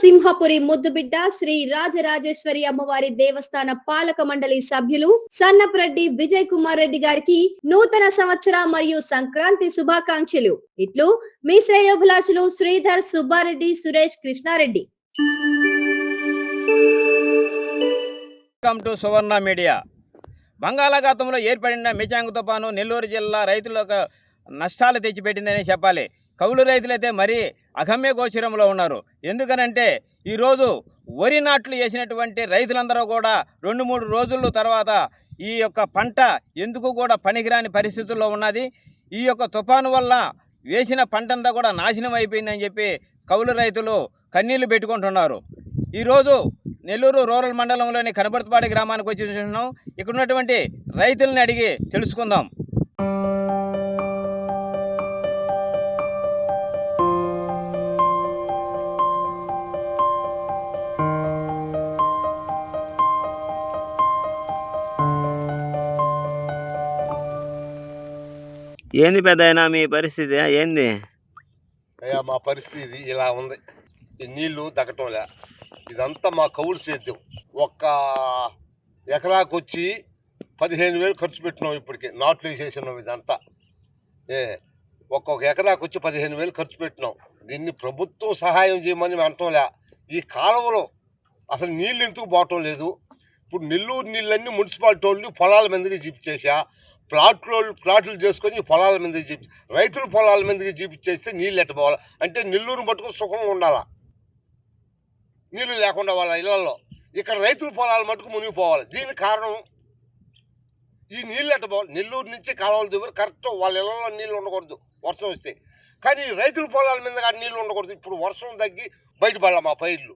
సింహపురి ముద్దుబిడ్డ శ్రీ రాజరాజేశ్వరి అమ్మవారి దేవస్థాన పాలక మండలి సభ్యులు సన్నప్రెడ్డి విజయ్ కుమార్ రెడ్డి గారికి నూతన సంవత్సర మరియు సంక్రాంతి శుభాకాంక్షలు. ఇట్లు మీ శ్రేయోభిలాషులు Sridhar Subbareddy Suresh Krishnareddy. Welcome to Suvarna media బంగాళాఖాతంలో ఏర్పడిన మిచాంగ్ తుఫాను నెల్లూరు జిల్లా రైతులకు నష్టాలు తెచ్చిపెట్టిందని చెప్పాలి. కౌలు రైతులైతే మరీ అగమ్య గోచరంలో ఉన్నారు. ఎందుకనంటే ఈరోజు వరి నాట్లు వేసినటువంటి రైతులందరూ కూడా రెండు మూడు రోజుల తర్వాత ఈ యొక్క పంట ఎందుకు కూడా పనికిరాని పరిస్థితుల్లో ఉన్నది. ఈ యొక్క తుఫాను వల్ల వేసిన పంటంతా కూడా నాశనం అయిపోయిందని చెప్పి కౌలు రైతులు కన్నీళ్ళు పెట్టుకుంటున్నారు. ఈరోజు నెల్లూరు రూరల్ మండలంలోని కనబర్తిపాడి గ్రామానికి వచ్చి చూస్తున్నాం. ఇక్కడ ఉన్నటువంటి రైతులను అడిగి తెలుసుకుందాం. ఏంది పెద్ద మీ పరిస్థితి? ఏంది? అయ్యా మా పరిస్థితి ఇలా ఉంది. ఈ నీళ్ళు దక్కటంలే ఇదంతా మా కౌలు సేద్యం. ఒక్క ఎకరాకు వచ్చి పదిహేను వేలు ఖర్చు పెట్టినాం ఇప్పటికి. నాట్లు వేసేసినాం ఇదంతా. ఏ ఒక్కొక్క ఎకరాకు వచ్చి పదిహేను వేలు ఖర్చు పెట్టినాం. దీన్ని ప్రభుత్వం సహాయం చేయమని అంటంలే. ఈ కాలువలో అసలు నీళ్ళు ఎందుకు పోవటం లేదు? ఇప్పుడు నెల్లూరు నీళ్ళన్నీ మున్సిపాలిటీ వాళ్ళు పొలాల మీదకి చేశా ప్లాట్లు ప్లాట్లు చేసుకొని పొలాల మీదకి చూపి రైతుల పొలాల మీదకి చూపించేస్తే నీళ్ళు ఎట్టపోవాలి అంటే నెల్లూరు మటుకు సుఖంగా ఉండాలా? నీళ్ళు లేకుండా వాళ్ళ ఇళ్ళలో. ఇక్కడ రైతుల పొలాలు మటుకు మునిగిపోవాలి. దీనికి కారణం? ఈ నీళ్ళు ఎట్టపోవాలి నెల్లూరు నుంచి కాలువల దగ్గర కరెక్ట్ వాళ్ళ ఇళ్ళలో నీళ్ళు ఉండకూడదు వర్షం వస్తే. కానీ రైతుల పొలాల మీద కానీ నీళ్ళు ఉండకూడదు. ఇప్పుడు వర్షం తగ్గి బయటపడాలి మా పైర్లు.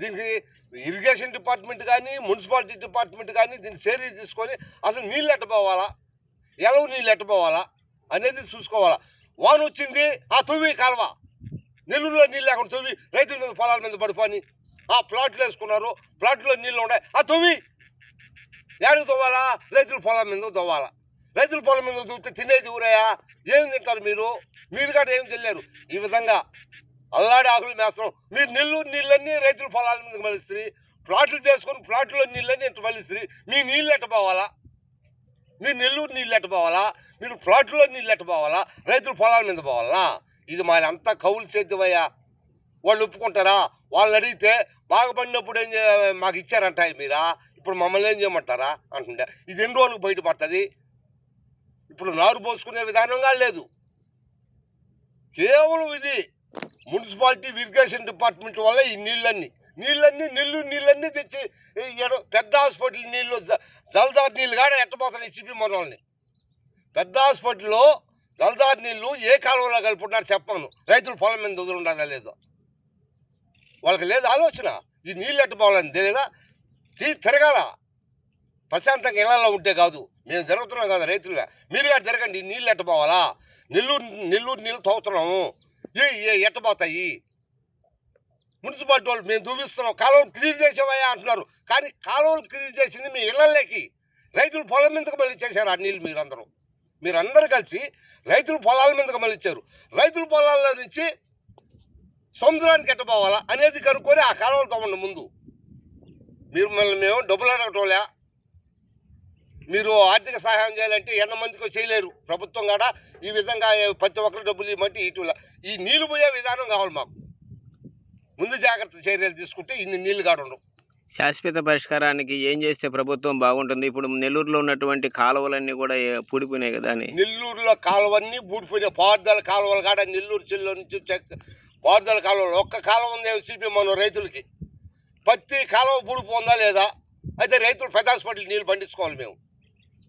దీనికి ఇరిగేషన్ డిపార్ట్మెంట్ కానీ మున్సిపాలిటీ డిపార్ట్మెంట్ కానీ దీన్ని సేరీ తీసుకొని అసలు నీళ్ళు ఎట్టపోవాలా ఎలవు నీళ్ళు ఎట్టపోవాలా అనేది చూసుకోవాలా. వాన వచ్చింది ఆ తువ్వి కాలువ. నెల్లూరులో నీళ్ళు లేకుండా తువ్వి రైతుల మీద పొలాల మీద పడిపోని ఆ ప్లాట్లు వేసుకున్నారు. ప్లాట్లో నీళ్ళు ఉన్నాయి. ఆ తువ్వి ఏడికి తవ్వాలా రైతుల పొలం మీద తవ్వాలా రైతుల పొలం మీద చూస్తే తినేది ఊరయా ఏం తింటారు మీరు? మీరు కూడా ఏం తెలియరు ఈ విధంగా అల్లాడి ఆకులు మేస్తాం. మీరు నెల్లూరు నీళ్ళన్నీ రైతుల పొలాల మీద మలిస్తుంది ప్లాట్లు చేసుకొని ప్లాట్లో నీళ్ళన్నీ ఇంత మలిస్తుంది మీ నీళ్ళు ఎట్ట పోవాలా? మీరు నెల్లూరు నీళ్ళు ఎట్ట పోవాలా? మీరు ప్లాట్లో నీళ్ళు ఎట్ట పోవాలా? రైతుల పొలాల మీద పోవాలా? ఇది మా అంతా కౌలు చేద్దామయ్యా వాళ్ళు ఒప్పుకుంటారా? వాళ్ళని అడిగితే బాగా పడినప్పుడు ఏం మాకు ఇచ్చారంట మీరా? ఇప్పుడు మమ్మల్ని ఏం చేయమంటారా? అంటుండే. ఇది ఎన్ని రోజులకు బయటపడుతుంది? ఇప్పుడు నారు పోసుకునే విధానంగా లేదు. కేవలం ఇది. మున్సిపాలిటీ ఇరిగేషన్ డిపార్ట్మెంట్ వల్ల ఈ నీళ్ళన్నీ నీళ్ళన్నీ నెల్లూరు నీళ్ళన్నీ తెచ్చి పెద్ద హాస్పిటల్ నీళ్ళు జ- నీళ్ళు కాడ ఎట్టబోతున్నాయి సిపి మనల్ని పెద్ద హాస్పిటల్లో జలదారు నీళ్ళు ఏ కాలువలో కలుపుకున్నారు చెప్పను రైతులు పొలం మీద వదులుండాలా లేదో. వాళ్ళకి లేదు ఆలోచన? ఈ నీళ్ళు ఎట్టపోవాలని తెలియదా తీ తిరగాల. ప్రశాంతంగా ఇళ్ళలో ఉంటే కాదు. మేము జరుగుతున్నాం కదా రైతులుగా. మీరు కూడా జరగండి నీళ్ళు ఎట్టపోవాలా నెల్లూరు నెల్లూరు నీళ్ళు తవ్వుతున్నాము. ఎట్టబోతాయి? మున్సిపాలిటీ వాళ్ళు మేము చూపిస్తున్నాం కాలువలు క్లియర్ చేసామయ్యా అంటున్నారు. కానీ కాలువలు క్లియర్ చేసింది మీ ఇళ్ళలోకి రైతుల పొలం మీదకి మళ్ళీ ఇచ్చేసారు ఆ నీళ్ళు మీరందరూ. మీరందరూ కలిసి రైతుల పొలాల మీదకి మళ్ళీ ఇచ్చారు. రైతుల పొలాల నుంచి సముద్రానికి ఎట్టపోవాలా అనేది కనుక్కొని ఆ కాలువలు తవ్వండి ముందు. మీరు మళ్ళీ మేము డబ్బులు అడగటంలే మీరు ఆర్థిక సహాయం చేయాలంటే ఎంతమందికి చేయలేరు. ప్రభుత్వం కూడా ఈ విధంగా ప్రతి ఒక్కరు డబ్బులు ఇవ్వమంటే ఇటుల ఈ నీళ్ళు పోయే విధానం కావాలి మాకు. ముందు జాగ్రత్త చర్యలు తీసుకుంటే ఇన్ని నీళ్ళు కాడ శాశ్వత పరిష్కారానికి ఏం చేస్తే ప్రభుత్వం బాగుంటుంది? ఇప్పుడు నెల్లూరులో ఉన్నటువంటి కాలువలన్నీ కూడా పూడిపోయినాయి కదా అని. నెల్లూరులో కాలువన్నీ బూడిపోయినాయి పారుదల కాలువలు కాడ నెల్లూరు జిల్లా నుంచి పారుదల కాలువలు. ఒక్క కాలువ ఉంది సిపి మన రైతులకి. పత్తి కాలువ బూడిపోందా లేదా? అయితే రైతులు పెద్ద హాస్పిటల్ నీళ్ళు పండించుకోవాలి మేము.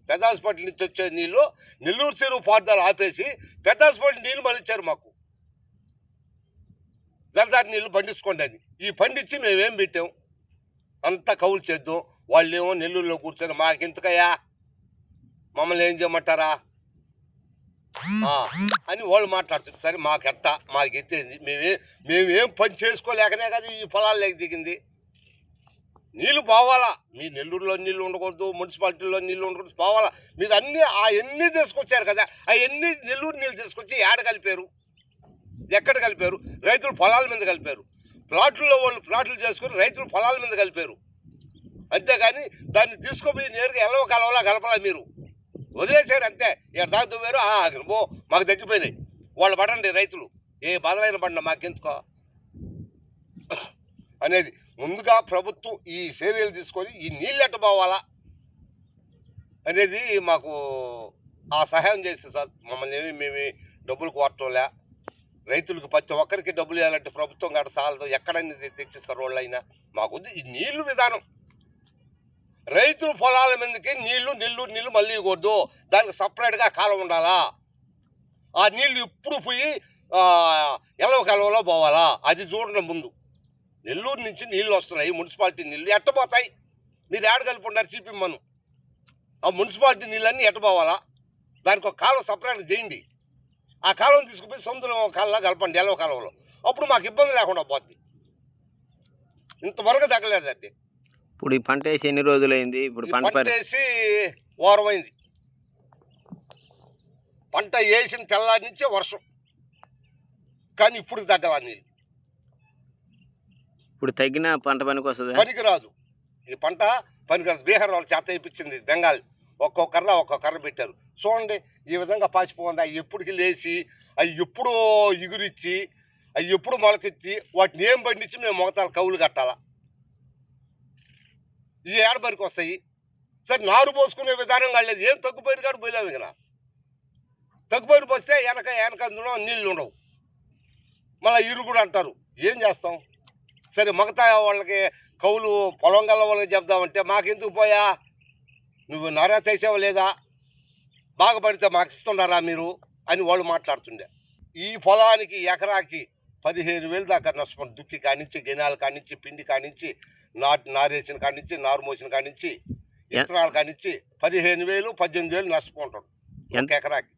పెద్ద హాస్పిటల్ నుంచి వచ్చే నీళ్ళు నెల్లూరు చెరువు పారుదల ఆపేసి పెద్ద హాస్పిటల్ నీళ్ళు మళ్ళిచ్చారు మాకు. జలదారి నీళ్ళు పండించుకోండి అని. ఈ పండించి మేమేం పెట్టాం? అంతా కౌలు చేద్దాం. వాళ్ళేమో నెల్లూరులో కూర్చొని మాకెందుకయ్యా? మమ్మల్ని ఏం చేయమంటారా? అని వాళ్ళు మాట్లాడుతుంది సరే మాకెట్ట మాకు ఎత్తింది మేమే మేమేం పని చేసుకోలేకనే కదా ఈ పొలాల్లోకి దిగింది. నీళ్ళు పోవాలా? మీ నెల్లూరులో నీళ్ళు ఉండకూడదు మున్సిపాలిటీలో నీళ్ళు ఉండకూడదు పోవాలా? మీరు అన్నీ అవన్నీ తీసుకొచ్చారు కదా అవన్నీ నెల్లూరు నీళ్ళు తీసుకొచ్చి ఏడ కలిపారు? ఎక్కడ కలిపారు? రైతులు పొలాల మీద కలిపారు. ప్లాట్లలో వాళ్ళు ప్లాట్లు చేసుకొని రైతులు పొలాల మీద కలిపారు. అంతేగాని దాన్ని తీసుకుపోయి నేరుగా ఎలవ కలవలా కలపలా మీరు? వదిలేశారు అంతే. ఇక్కడ దాకా దువ్వారు ఆ మాకు తగ్గిపోయినాయి. వాళ్ళు పడండి రైతులు. ఏ బాధలైన పడిన మాకెందుకో? అనేది ముందుగా ప్రభుత్వం ఈ చర్యలు తీసుకొని ఈ నీళ్ళు ఎట్ట పోవాలా అనేది మాకు ఆ సహాయం చేస్తే సార్. మమ్మల్ని ఏమి మేము డబ్బులు కోరటంలే రైతులకు ప్రతి ఒక్కరికి డబ్బులు ఇవ్వాలంటే ప్రభుత్వం కాడ సాలదు. ఎక్కడైనా తె- తెచ్చిస్తారు వాళ్ళైనా మాకు ఈ నీళ్ళు విధానం. రైతుల పొలాల మీదకి నీళ్ళు నీళ్ళు నీళ్ళు మళ్ళీ ఇవ్వద్దు దానికి సపరేట్గా కాలం ఉండాలా? ఆ నీళ్ళు ఇప్పుడు పోయి ఎలవ కాలువలో పోవాలా? అది చూడండి ముందు. నెల్లూరు నుంచి నీళ్ళు వస్తున్నాయి. మున్సిపాలిటీ నీళ్ళు ఎట్టపోతాయి మీరు ఏడ కలిపి ఉన్నారు చూపిమ్మను ఆ మున్సిపాలిటీ నీళ్ళన్నీ ఎట్టపోవాలా దానికి ఒక కాలం సపరేట్గా చేయండి. ఆ కాలువను తీసుకుపోయి సముద్రం కాలంలో కలపండి ఎలవ కాలువలో. అప్పుడు మాకు ఇబ్బంది లేకుండా పోద్ది. ఇంతవరకు తగ్గలేదండి. ఇప్పుడు ఈ పంట వేసి ఎన్ని రోజులైంది? ఇప్పుడు పంట వేసి వారమైంది. పంట వేసిన తెల్లారి నుంచే వర్షం. కానీ ఇప్పుడు తగ్గల నీళ్ళు. ఇప్పుడు తగ్గిన పంట పనికి వస్తుందా? పనికిరాదు. ఈ పంట పనికిరాదు. బీహార్ వాళ్ళు చేత ఇప్పించింది బెంగాల్. ఒక్కొక్క కర్ర ఒక్కొక్క కర్ర పెట్టారు. చూడండి ఈ విధంగా పాచిపోతుంది అవి ఎప్పటికి లేచి అవి ఎప్పుడు ఇగురిచ్చి అవి ఎప్పుడు మొలకెత్తి వాటిని ఏం పండించి మేము మొగతాలు కవులు కట్టాలా? ఈ ఏడబరికి వస్తాయి. సరే నారు పోసుకునే విధానం కాలేదు ఏం తగ్గుపోయిన కాడు పోయలేము ఇక తగ్గుపోయిన పోస్తే వెనక వెనక అందులో నీళ్ళు ఉండవు. మళ్ళీ ఇరుగుడు అంటారు. ఏం చేస్తాం? సరే మగతా వాళ్ళకి కౌలు పొలం గల్ల వాళ్ళకి చెప్దామంటే మాకెందుకు పోయా? నువ్వు నారా తెసావు లేదా? బాగా పడితే మాకు ఇస్తున్నారా మీరు? అని వాళ్ళు మాట్లాడుతుండే. ఈ పొలానికి ఎకరాకి పదిహేను వేలు దాకా నష్టపోయి దుక్కి కానించి గెనాల కానించి పిండి కానించి నాటు నారేసిన కానించి నారు మోసిన కానించి ఇత్తనాలు కానించి పదిహేను వేలు పద్దెనిమిది వేలు నష్టపోంటాడు ఒక ఎంత- ఎకరాకి.